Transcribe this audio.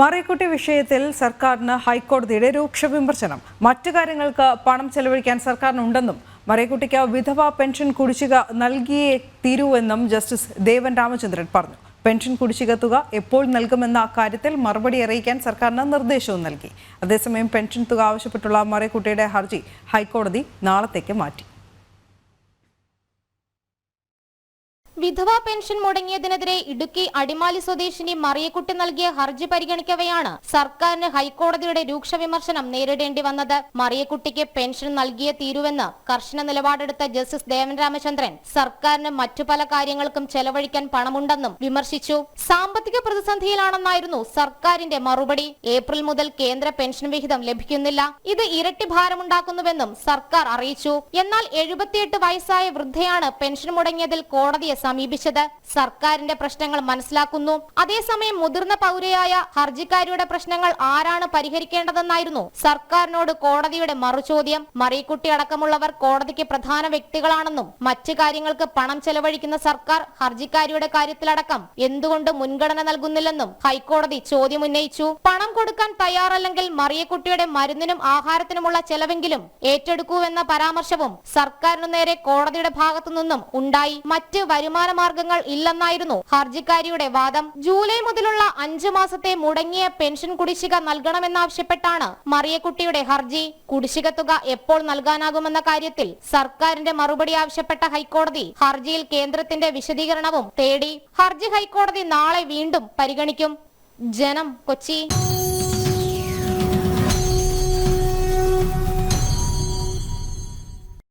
മറിയക്കുട്ടി വിഷയത്തിൽ സർക്കാരിന് ഹൈക്കോടതിയുടെ രൂക്ഷ വിമർശനം. മറ്റു കാര്യങ്ങൾക്ക് പണം ചെലവഴിക്കാൻ സർക്കാരിനുണ്ടെന്നും മറിയക്കുട്ടിക്ക് വിധവ പെൻഷൻ കുടിശ്ശിക നൽകിയേ തീരുവെന്നും ജസ്റ്റിസ് ദേവൻ രാമചന്ദ്രൻ പറഞ്ഞു. പെൻഷൻ കുടിശ്ശിക തുക എപ്പോൾ നൽകുമെന്ന കാര്യത്തിൽ മറുപടി അറിയിക്കാൻ സർക്കാരിന് നിർദ്ദേശവും നൽകി. അതേസമയം പെൻഷൻ തുക ആവശ്യപ്പെട്ടുള്ള മറിയക്കുട്ടിയുടെ ഹർജി ഹൈക്കോടതി നാളത്തേക്ക് മാറ്റി. വിധവാ പെൻഷൻ മുടങ്ങിയതിനെതിരെ ഇടുക്കി അടിമാലി സ്വദേശിനി മറിയക്കുട്ടി നൽകിയ ഹർജി പരിഗണിക്കവെയാണ് സർക്കാരിന് ഹൈക്കോടതിയുടെ രൂക്ഷ വിമർശനം നേരിടേണ്ടി വന്നത്. മറിയക്കുട്ടിക്ക് പെൻഷൻ നൽകിയേ തീരുവെന്ന് കർശന നിലപാടെടുത്ത ജസ്റ്റിസ് ദേവൻ രാമചന്ദ്രൻ സർക്കാരിന് മറ്റു പല കാര്യങ്ങൾക്കും ചെലവഴിക്കാൻ പണമുണ്ടെന്നും വിമർശിച്ചു. സാമ്പത്തിക പ്രതിസന്ധിയിലാണെന്നായിരുന്നു സർക്കാരിന്റെ മറുപടി. ഏപ്രിൽ മുതൽ കേന്ദ്ര പെൻഷൻ വിഹിതം ലഭിക്കുന്നില്ല. ഇത് ഇരട്ടി ഭാരമുണ്ടാക്കുന്നുവെന്നും സർക്കാർ അറിയിച്ചു. എന്നാൽ എഴുപത്തിയെട്ട് വയസ്സായ വൃദ്ധയാണ് പെൻഷൻ മുടങ്ങിയതിൽ കോടതിയെ സമീപിച്ചത്. സർക്കാരിന്റെ പ്രശ്നങ്ങൾ മനസ്സിലാക്കുന്നു. അതേസമയം മുതിർന്ന പൗരയായ ഹർജിക്കാരിയുടെ പ്രശ്നങ്ങൾ ആരാണ് പരിഹരിക്കേണ്ടതെന്നായിരുന്നു സർക്കാരിനോട് കോടതിയുടെ മറുചോദ്യം. മറിയക്കുട്ടി അടക്കമുള്ളവർ കോടതിക്ക് പ്രധാന വ്യക്തികളാണെന്നും മറ്റു കാര്യങ്ങൾക്ക് പണം ചെലവഴിക്കുന്ന സർക്കാർ ഹർജിക്കാരിയുടെ കാര്യത്തിലടക്കം എന്തുകൊണ്ട് മുൻഗണന നൽകുന്നില്ലെന്നും ഹൈക്കോടതി ചോദ്യം ഉന്നയിച്ചു പണം കൊടുക്കാൻ തയ്യാറല്ലെങ്കിൽ മറിയക്കുട്ടിയുടെ മരുന്നിനും ആഹാരത്തിനുമുള്ള ചെലവെങ്കിലും ഏറ്റെടുക്കൂവെന്ന പരാമർശവും സർക്കാരിനു നേരെ കോടതിയുടെ ഭാഗത്തു നിന്നും ഉണ്ടായി. മറ്റ് വരുമാന മാർഗങ്ങൾ ഇല്ലെന്നായിരുന്നു ഹർജിക്കാരിയുടെ വാദം. ജൂലൈ മുതലുള്ള അഞ്ചു മാസത്തെ മുടങ്ങിയ പെൻഷൻ കുടിശ്ശിക നൽകണമെന്നാവശ്യപ്പെട്ടാണ് മറിയക്കുട്ടിയുടെ ഹർജി. കുടിശ്ശിക തുക എപ്പോൾ നൽകാനാകുമെന്ന കാര്യത്തിൽ സർക്കാരിന്റെ മറുപടി ആവശ്യപ്പെട്ട ഹൈക്കോടതി ഹർജിയിൽ കേന്ദ്രത്തിന്റെ വിശദീകരണവും തേടി. ഹർജി ഹൈക്കോടതി നാളെ വീണ്ടും പരിഗണിക്കും. ജനം കൊച്ചി.